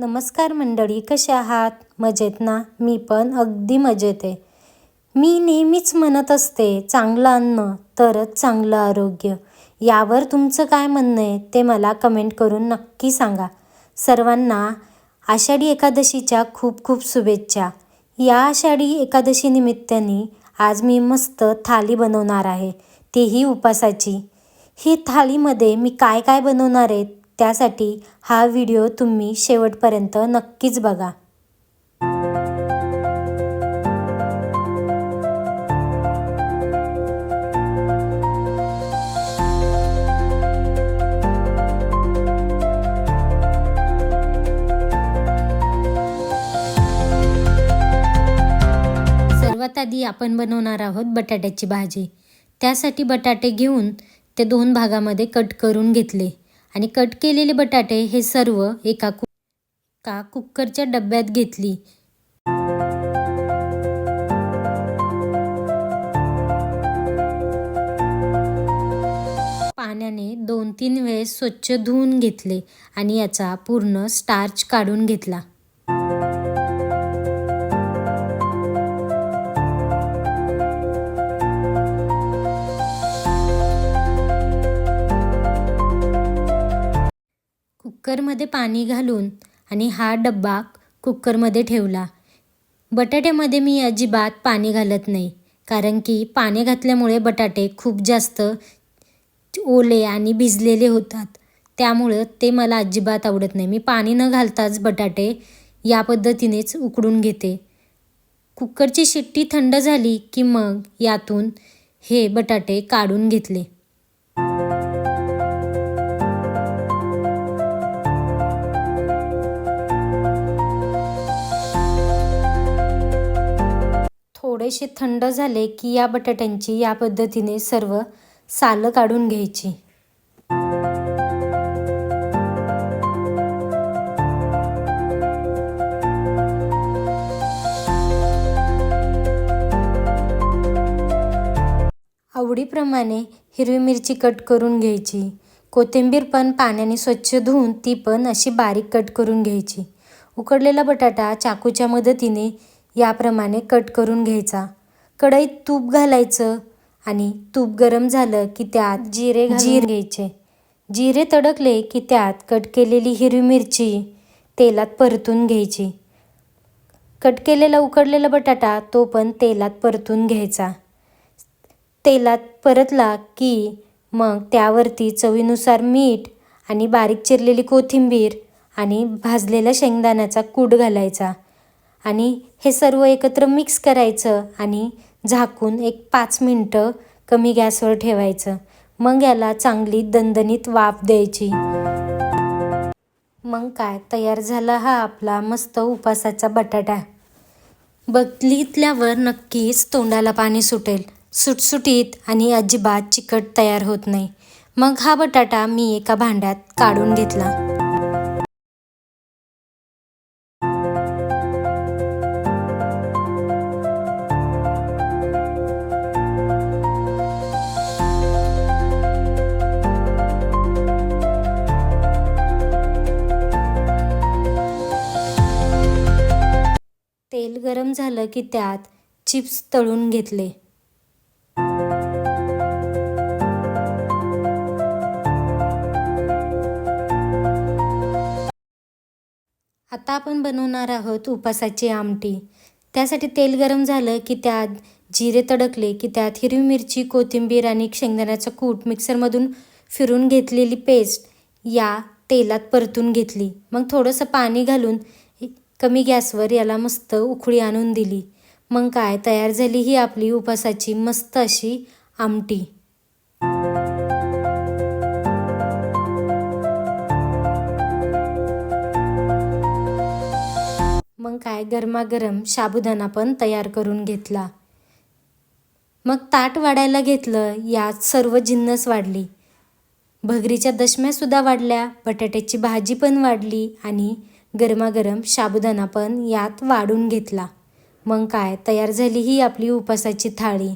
नमस्कार मंडळी कशा आहात? मजेत ना? मी पण अगदी मजेत आहे. मी नेहमीच म्हणत असते चांगलं अन्न तरच चांगलं आरोग्य. यावर तुमचं काय म्हणणं आहे ते मला कमेंट करून नक्की सांगा. सर्वांना आषाढी एकादशीच्या खूप खूप शुभेच्छा. या आषाढी एकादशी निमित्ताने आज मी मस्त थाली बनवणार आहे तेही उपासाची. ही थाळीमध्ये मी काय काय बनवणार आहे त्यासाठी हा व्हिडिओ तुम्ही शेवटपर्यंत नक्कीच बघा. सर्वात आधी आपण बनवणार आहोत बटाट्याची भाजी. त्यासाठी बटाटे घेऊन ते दोन भागामध्ये कट करून घेतले. आणि कट केलेले बटाटे हे सर्व एका कु का कुकरच्या डब्यात घेतली. पाण्याने दोन तीन वेळेस स्वच्छ धुवून घेतले आणि याचा पूर्ण स्टार्च काढून घेतला. कुकरमध्ये पाणी घालून आणि हा डब्बा कुकरमध्ये ठेवला. बटाट्यामध्ये मी अजिबात पाणी घालत नाही कारण की पाणी घातल्यामुळे बटाटे खूप जास्त ओले आणि भिजलेले होतात. त्यामुळं ते मला अजिबात आवडत नाही. मी पाणी न घालताच बटाटे या पद्धतीनेच उकडून घेते. कुकरची शिट्टी थंड झाली की मग यातून हे बटाटे काढून घेतले. थोडेसे थंड झाले की या बटाट्यांची या पद्धतीने सर्व सालं काढून घ्यायची. आवडीप्रमाणे हिरवी मिरची कट करून घ्यायची. कोथिंबीर पण पाण्याने स्वच्छ धुवून ती पण अशी बारीक कट करून घ्यायची. उकडलेला बटाटा चाकूच्या मदतीने याप्रमाणे कट करून घ्यायचा. कढईत तूप घालायचं आणि तूप गरम झालं की त्यात जिरे जीर घ्यायचे. जिरे तडकले की त्यात कट केलेली हिरवी मिरची तेलात परतून घ्यायची. कट केलेला उकडलेला बटाटा तो पण तेलात परतून घ्यायचा. तेलात परतला की मग त्यावरती चवीनुसार मीठ आणि बारीक चिरलेली कोथिंबीर आणि भाजलेला शेंगदाण्याचा कूट घालायचा. आणि हे सर्व एकत्र मिक्स करायचं आणि झाकून एक पाच मिनटं कमी गॅसवर ठेवायचं. मग याला चांगली दणदणीत वाफ द्यायची. मग काय? तयार झाला हा आपला मस्त उपासाचा बटाटा. बघितल्यावर नक्कीच तोंडाला पाणी सुटेल. सुटसुटीत आणि अजिबात चिकट तयार होत नाही. मग हा बटाटा मी एका भांड्यात काढून घेतला. तेल गरम झालं की त्यात चिप्स तळून घेतले. आता आपण बनवणार आहोत उपासाची आमटी. त्यासाठी तेल गरम झालं की त्यात जिरे तडकले की त्यात हिरवी मिरची कोथिंबीर आणि शेंगदाण्याचा कूट मिक्सरमधून फिरून घेतलेली पेस्ट या तेलात परतून घेतली. मग थोडंसं पाणी घालून कमी गॅसवर याला मस्त उकळी आणून दिली. मग काय तयार झाली ही आपली उपासाची मस्त अशी आमटी. मग काय गरमागरम साबुदाणा पण तयार करून घेतला. मग ताट वाढायला घेतलं यात सर्व जिन्नस वाढली. भगरीच्या दशम्यासुद्धा वाढल्या बटाट्याची भाजी पण वाढली आणि गरमागरम साबुदाणा पण यात वाढून घेतला. मग काय तयार झाली ही आपली उपासाची थाळी.